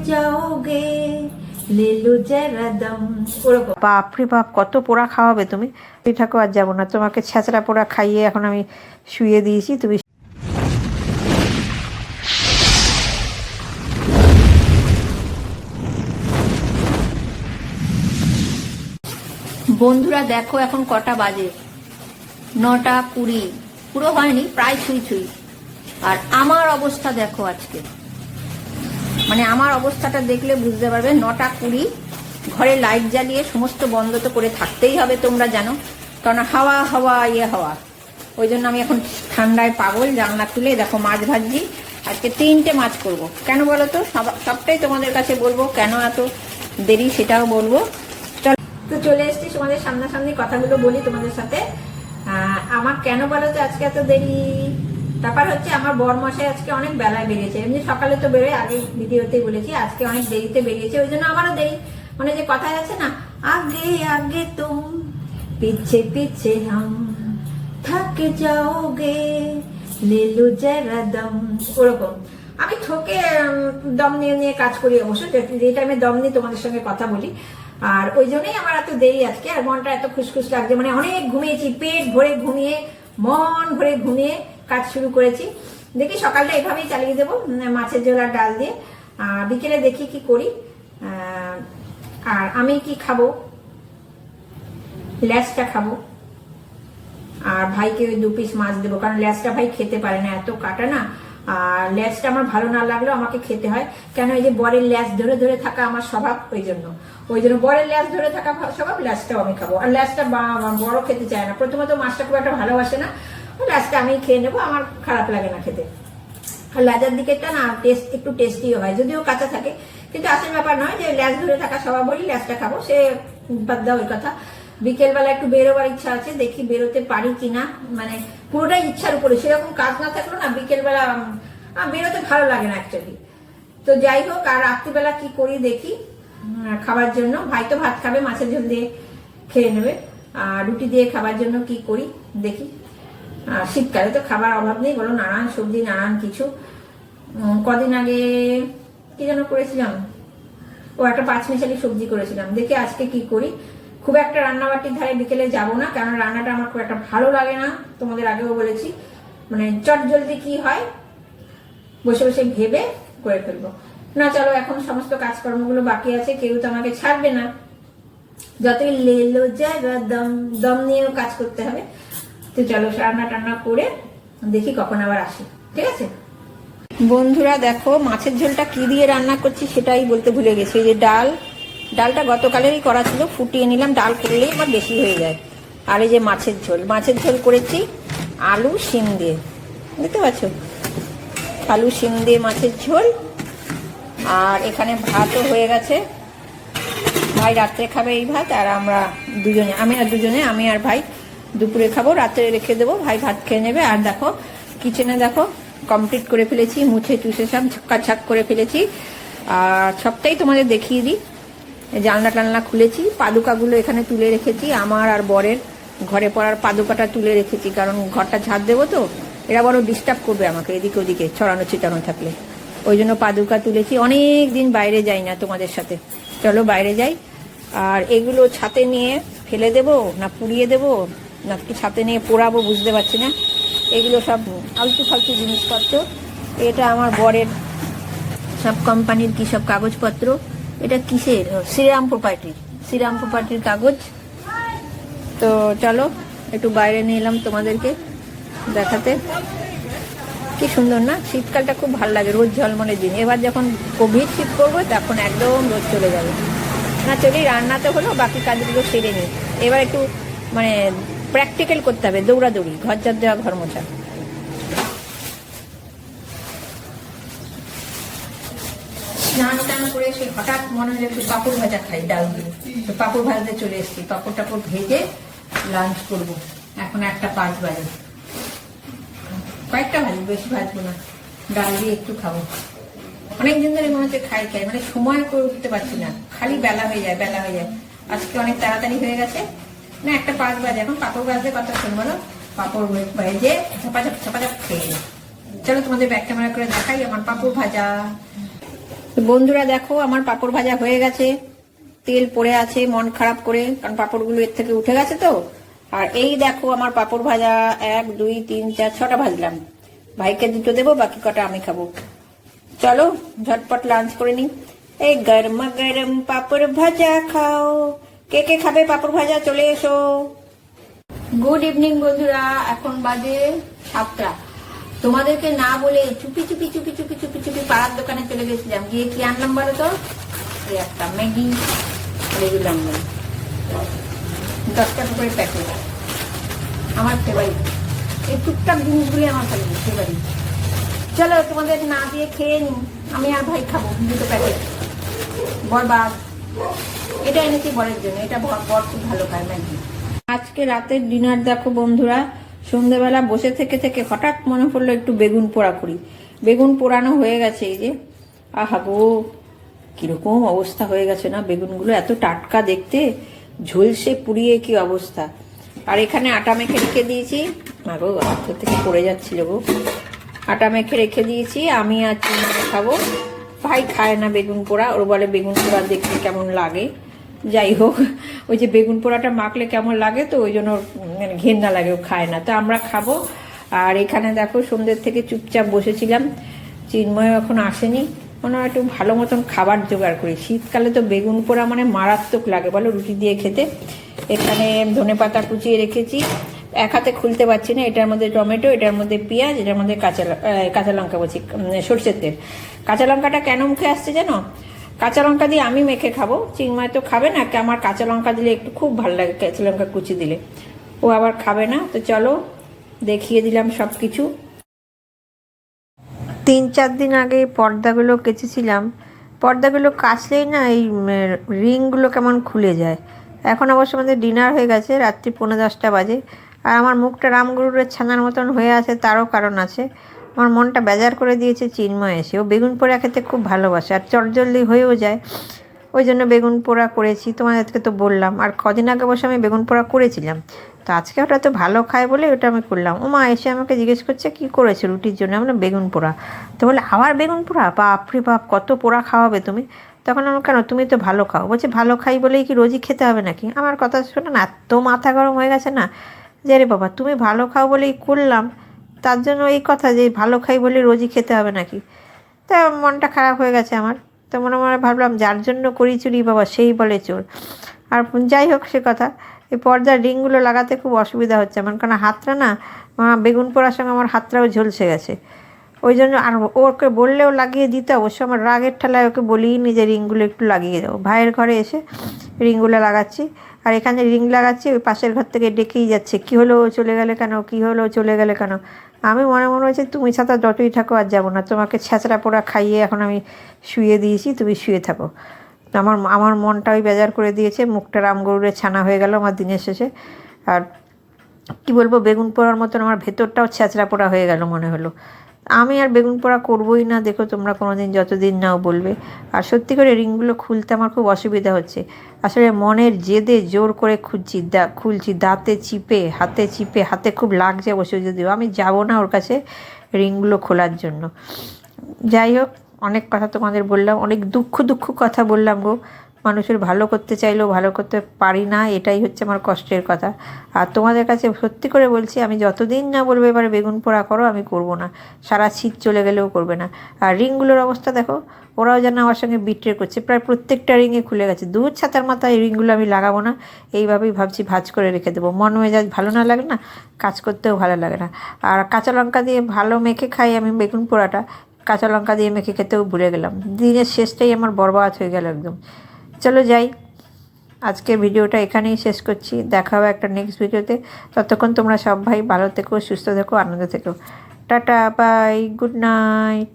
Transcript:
जाओगे ले लो जरा दम ওরকম বাপরে বাপ কত পোড়া খাওয়াবে তুমি এই থাকো আর যাবো না তোমাকে ছেঁচড়া পোড়া খাইয়ে এখন আমি শুয়ে দিয়েছি তুমি বন্ধুরা দেখো এখন কটা বাজে নটা কুড়ি পুরো হয়নি প্রায় ছুঁই ছুঁই আর আমার অবস্থা দেখো আজকে মানে আমার অবস্থাটা দেখলে বুঝতে পারবে, নটা কুড়ি, ঘরে লাইট জ্বালিয়ে সমস্ত বন্ধ তো করে থাকতেই হবে তোমরা জানো। কারণ হাওয়া হাওয়া ইয়ে হাওয়া। ওই জন্য আমি এখন ঠান্ডায় পাগল, জানলা খুলে দেখো মাছ ভাজি আজকে তিনটে মাছ করব। কেন বলো তো? সবটাই তোমাদের কাছে বলব। কেন এত দেরি সেটাও বলব। চল, তো চলে এসেছি তোমাদের সামনাসামনি কথাগুলো বলি তোমাদের সাথে। আমার কেন বলো তো আজকে এত দেরি? ব্যাপার হচ্ছে আমার বর মশাই আজকে অনেক বেলায় বেরিয়েছে। এমনি সকালে তো বেরোয় আগে ভিডিওতেই বলেছি, আজকে অনেক দেরিতে বেরিয়েছে, ওই জন্য আমারও দেরি। মানে যে কথায় আছে না, আগে আগে তুম, পিছে পিছে হাম, থক যাওগে লে লো জরা দম। ওরকম। আমি ঠকে দম নিয়ে নিয়ে কাজ করি অবশ্য, যে টাইমে দম নিয়ে তোমাদের সঙ্গে কথা বলি। আর ওই জন্যই আমার এত দেরি আজকে, আর মনটা এত খুশখুশ লাগছে। মানে অনেক ঘুমিয়েছি, পেট ভরে ঘুমিয়ে, মন ভরে ঘুমিয়ে কাজ শুরু করেছি। দেখি সকালটা এভাবেই চালিয়ে দেবো মাছের ঝোল আর ডাল দিয়ে। বিকেলে দেখি কি করি। আর আমি কি খাব? ল্যাসটা খাব। আর ভাইকে ওই দু পিস মাছ দেবো, কারণ ল্যাসটা ভাই খেতে পারে না, এত কাটা না। আর ল্যাসটা আমার ভালো না লাগলেও আমাকে খেতে হয়। কেন এই যে বরের ল্যাস ধরে ধরে থাকা আমার স্বভাব, ওই জন্য। ওই জন্য বরের ল্যাস ধরে থাকা স্বভাব, ল্যাসটাও আমি খাব। আর ল্যাসটা বড় খেতে চায় না। প্রথমত মাছটা খুব একটা ভালোবাসে না। ল্যাসটা আমি খেয়ে নেব, আমার খারাপ লাগে না খেতে। আর লেজার দিকেরটা না টেস্ট, একটু টেস্টিও হয়, যদিও কাঁচা থাকে। কিন্তু আসল ব্যাপার নয় যে ল্যাস ধরে থাকা স্বভাব বলি ল্যাসটা খাব, সে বাদ দাও ওই কথা। বিকেলবেলা একটু বেরোবার ইচ্ছা আছে, দেখি বেরোতে পারি কিনা। মানে পুরোটাই ইচ্ছার উপরে, সেরকম কাজ না থাকল না বিকেলবেলা বেরোতে ভালো লাগে না অ্যাকচুয়ালি তো যাই হোক, আর রাত্রিবেলা কি করি দেখি খাবার জন্য। ভাই তো ভাত খাবে, মাছের ঝোল দিয়ে খেয়ে নেবে। আর রুটি দিয়ে খাবার জন্য কি করি দেখি। শীতকালে তো খাবার অভাব নেই, বলো নানান সবজি, নানান কিছু। কদিন আগে কি যেন করেছিলাম? ও একটা পাঁচ মিশালি সবজি করেছিলাম। দেখি আজকে কি করি। খুব একটা রান্নাবাটির ধারে বিকেলে যাব না, কারণ রান্নাটা আমার খুব একটা ভালো লাগে না। তোমাদের আগেও বলেছি মানে চট জলদি কি হয়, বসে বসে ভেবে করে ফেলব। না, চলো, এখন সমস্ত কাজকর্মগুলো বাকি আছে, কেউ তো আমাকে ছাড়বে না। যতই লেলো জায়গা, দম দম নিয়েও কাজ করতে হবে। তো চলো রান্না টান্না করে দেখি কখন আবার আসি, ঠিক আছে? বন্ধুরা দেখো, মাছের ঝোলটা কি দিয়ে রান্না করছি সেটাই বলতে ভুলে গেছি। যে ডাল, ডালটা গতকালেরই করা ছিল, ফুটিয়ে নিলাম, ডাল করলেই আমার বেশি হয়ে যায়। আর এই যে মাছের ঝোল মাছের ঝোল করেছি আলু, শিম দিয়ে বুঝতে পারছ আলু, শিম দিয়ে মাছের ঝোল। আর এখানে ভাতও হয়ে গেছে। ভাই রাত্রে খাবে এই ভাত, আর আমরা দুজনে, আমি আর দুজনে, আমি আর ভাই দুপুরে খাব, রাত্রে রেখে দেবো। ভাই ভাত খেয়ে নেবে। আর দেখো কিচেনে দেখো কমপ্লিট করে ফেলেছি, মুছে চুষে সব ছাক করে ফেলেছি। আর সবটাই তোমাদের দেখিয়ে দিই। জানলা টানলা খুলেছি, পাদুকাগুলো এখানে তুলে রেখেছি। আমার আর বরের ঘরে পড়ার পাদুকাটা তুলে রেখেছি, কারণ ঘরটা ঝাড় দেবো তো। এরা বড় ডিস্টার্ব করবে আমাকে, এদিকে ওদিকে, ছড়ানো ছিটানো থাকলে। ওই জন্য পাদুকা তুলেছি। অনেক দিন বাইরে যাই না তোমাদের সাথে। চলো বাইরে যাই। আর এগুলো ছাতে নিয়ে ফেলে দেব না পুড়িয়ে দেব? না কি ছাতে নিয়ে পোড়াবো বুঝতে পারছি না। এগুলো সব আলতু ফালতু জিনিসপত্র। এটা আমার বরের সব কোম্পানির কী সব কাগজপত্র? এটা কিসের? শ্রীরাম প্রপার্টির শ্রীরাম প্রপার্টির কাগজ। তো চলো, একটু বাইরে নিয়ে এলাম তোমাদেরকে দেখাতে। কি সুন্দর না? শীতকালটা খুব ভালো লাগে, রোদ ঝলমলের দিন। এবার যখন কোভিড শীত করব তখন একদম রোদ চলে যাবে। না, চলি, রান্না তো হলো, বাকি কাজগুলো সেরে নিই। এবার একটু মানে প্র্যাকটিক্যাল করতে হবে, দৌড়াদৌড়ি, ঘর ঝাড় দেওয়া, ঘর মোছা। স্নান টান করে সে হঠাৎ মনে হলো একটু ভাজা খাই, ডাল দিয়ে। ভাজতে চলে টাপড় ভেজে লাঞ্চ করব। এখন একটা পাঁচ বাজে। কয়েকটা ভাজি বেশি ভাজবো না। ডাল দিয়ে একটু খাব। অনেক দিন ধরে মনে হচ্ছে খাই খাই মানে সময় করে উঠতে পারছি না। খালি বেলা হয়ে যায়, বেলা হয়ে যায়। আজকে অনেক তাড়াতাড়ি হয়ে গেছে না, একটা পাঁচ বাজে। এখন পাপড় ভাজতে কথা শুনব না পাপড় ভেজে ঝাপাঝাপ ঝাপাঝাপ খেয়ে নিই। চলো তোমাদের ব্যাক ক্যামেরা করে দেখাই আমার পাপড় ভাজা। বন্ধুরা দেখো, আমার পাপড় ভাজা হয়ে গেছে। তেল পড়ে আছে, মন খারাপ করে, কারণ পাপড়গুলো এর থেকে উঠে গেছে তো। আর এই দেখো, আমার পাপড় ভাজা। এক, দুই, তিন, চার, ছটা ভাজলাম। ভাইকে দুটো দেবো, বাকি কটা আমি খাব। চলো, ঝটপট লাঞ্চ করে নি এই গরমা গরম পাপড় ভাজা খাও। কে কে খাবে পাপড় ভাজা? চলে এসো। গুড ইভিনিং বন্ধুরা। এখন বাজে সাতটা। তোমাদেরকে না বলে চুপি চুপি চুপি চুপি চুপি চুপি পাড়ার দোকানে চলে গেছিলাম। গিয়ে কি আনলাম বলো তো? একটা ম্যাগি এগুলো আনলাম দশ টাকা করে প্যাকেট। আমার ফেভারিট এই টুকটাক জিনিসগুলি আমার ফেভারিট চলো তোমাদের না দিয়ে খেয়ে নি আমি আর ভাই খাব দুটো প্যাকেট। বরবাদ। এটা এনেছি বরের জন্য। এটা বর খুব ভালো খায়, ম্যাগি। আজকে রাতের ডিনার দেখো বন্ধুরা। সন্ধ্যেবেলা বসে থেকে থেকে হঠাৎ মনে পড়ল একটু বেগুন পোড়া করি। বেগুন পোড়ানো হয়ে গেছে এই যে। আহা গো, কীরকম অবস্থা হয়ে গেছে না? বেগুনগুলো এত টাটকা দেখতে, ঝলসে পুড়িয়ে কি অবস্থা? আর এখানে আটা মেখে রেখে দিয়েছি। আগো হাত থেকে পড়ে যাচ্ছিল গো। আটা মেখে রেখে দিয়েছি, আমি আর চিনি খাব। ভাই খায় না বেগুন পোড়া, ওর বলে বেগুন পোড়া দেখতে কেমন লাগে। যাই হোক, ওই যে বেগুন পোড়াটা মাখলে কেমন লাগে তো, ওই জন্য মানে ঘেন্না লাগে, ও খায় না। তো আমরা খাব। আর এখানে দেখো, সন্ধ্যের থেকে চুপচাপ বসেছিলাম। চিন্ময় এখন আসেনি। মনে হয় একটু ভালো মতন খাবার জোগাড় করি। শীতকালে তো বেগুন পোড়া মানে মারাত্মক লাগে, বলো রুটি দিয়ে খেতে। এখানে ধনে পাতা কুচিয়ে রেখেছি। এক হাতে খুলতে পারছি না, এটার মধ্যে টমেটো, এটার মধ্যে পেঁয়াজ, এটার মধ্যে কাঁচা কাঁচা লঙ্কা বলছি সর্ষের তেল। কাঁচা লঙ্কাটা কেন মুখে আসছে জানো? কাঁচা লঙ্কা দিয়ে আমি মেখে খাব চিংমায় তো খাবে না আমার কাঁচা লঙ্কা দিলে একটু খুব ভালো লাগে, কাঁচা লঙ্কা কুচি দিলে। ও আবার খাবে না, তো চলো দেখিয়ে দিলাম সব কিছু তিন চার দিন আগে পর্দাগুলো কেচেছিলাম, পর্দাগুলো কাচলেই না এই রিংগুলো কেমন খুলে যায়। এখন অবশ্য আমাদের ডিনার হয়ে গেছে, রাত্রি পনেরো দশটা বাজে। আর আমার মুখটা রামগরুরের ছানার মতন হয়ে আছে, তারও কারণ আছে। আমার মনটা বেজার করে দিয়েছে চিন্ময় এসে। ও বেগুন পোড়া খেতে খুব ভালোবাসে আর চটজলদি হয়েও যায়। ওই জন্য বেগুন পোড়া করেছি, তোমাদেরকে তো বললাম। আর কদিন আগে বসে আমি বেগুন পোড়া করেছিলাম। তো আজকে ওটা তো ভালো খায় বলে ওটা আমি করলাম। ও মা এসে আমাকে জিজ্ঞেস করছে, কী করেছে রুটির জন্য? আমরা বেগুন পোড়া। তো বলে, আবার বেগুন পোড়া? বাপরে বাপ, কত পোড়া খাওয়াবে তুমি? তখন আমার কেন? তুমি তো ভালো খাও। বলছে, ভালো খাই বলেই কি রোজই খেতে হবে নাকি? আমার কথা শোনো না এত মাথা গরম হয়ে গেছে না? যে রে বাবা, তুমি ভালো খাও বলেই করলাম। তার জন্য এই কথা যে ভালো খাই বলে রোজই খেতে হবে নাকি? তা মনটা খারাপ হয়ে গেছে আমার। তো মনে মনে ভাবলাম, যার জন্য করি চুরি বাবা, সেই বলে চোর। আর যাই হোক সে কথা, এই পর্দার রিংগুলো লাগাতে খুব অসুবিধা হচ্ছে আমার। কারণ হাতটা না বেগুন পোড়ার সঙ্গে আমার হাতটাও ঝলসে গেছে। ওই জন্য আর ওকে বললেও লাগিয়ে দিতে অবশ্য আমার রাগের ঠেলায় ওকে বলিই যে রিংগুলো একটু লাগিয়ে দেবো। ভাইয়ের ঘরে এসে রিংগুলো লাগাচ্ছি। আর এখানে রিং লাগাচ্ছি, ওই পাশের ঘর থেকে ডেকেই যাচ্ছে। কী হলো চলে গেলে কেন? কী হলো চলে গেলে কেন? আমি মনে মনে হয়েছে তুমি ছাতা যতই থাকো আর যাব না। তোমাকে ছেঁচড়া পোড়া খাইয়ে এখন আমি শুয়ে দিয়েছি, তুমি শুয়ে থাকো। আমার আমার মনটাই বেজার করে দিয়েছে, মুখটা রামগরুরের ছানা হয়ে গেল আমার দিনের শেষে। আর কি বলব, বেগুন পোড়ার মতন আমার ভেতরটাও ছেঁচড়া পোড়া হয়ে গেল মনে হলো। আমি আর বেগুন পোড়া করবোই না, দেখো তোমরা কোনো দিন যতদিন নাও বলবে। আর সত্যি করে রিংগুলো খুলতে আমার খুব অসুবিধা হচ্ছে। আসলে মনের জেদে জোর করে খুঁজছি, দা, খুলছি, দাঁতে চিপে, হাতে চিপে, হাতে খুব লাগছে বসে যদিও। আমি যাব না ওর কাছে রিংগুলো খোলার জন্য। যাই হোক, অনেক কথা তোমাদের বললাম, অনেক দুঃখ দুঃখ কথা বললাম গো। মানুষের ভালো করতে চাইলেও ভালো করতে পারি না, এটাই হচ্ছে আমার কষ্টের কথা। আর তোমাদের কাছে সত্যি করে বলছি, আমি যতদিন না বলব এবারে বেগুন পোড়া করো, আমি করব না। সারা শীত চলে গেলেও করবে না। আর রিংগুলোর অবস্থা দেখো, ওরাও যেন আমার সঙ্গে বিট্রে করছে। প্রায় প্রত্যেকটা রিংয়ে খুলে গেছে। দু ছাতার মাথায় এই রিংগুলো আমি লাগাবো না, এইভাবেই ভাবছি ভাজ করে রেখে দেবো। মন মেজাজ ভালো না লাগে না, কাজ করতেও ভালো লাগে না। আর কাঁচা লঙ্কা দিয়ে ভালো মেখে খাই আমি বেগুন পোড়াটা, কাঁচা লঙ্কা দিয়ে মেখে খেতেও ভুলে গেলাম। দিনের শেষটাই আমার বরবাদ হয়ে গেল একদম। চলো যাই। আজকের ভিডিওটা এখানেই শেষ করছি। দেখা হবে একটা নেক্সট ভিডিওতে। ততক্ষণ তোমরা সব ভাই ভালো থেকো, সুস্থ থেকো, আনন্দ থেকো। Tata bye good night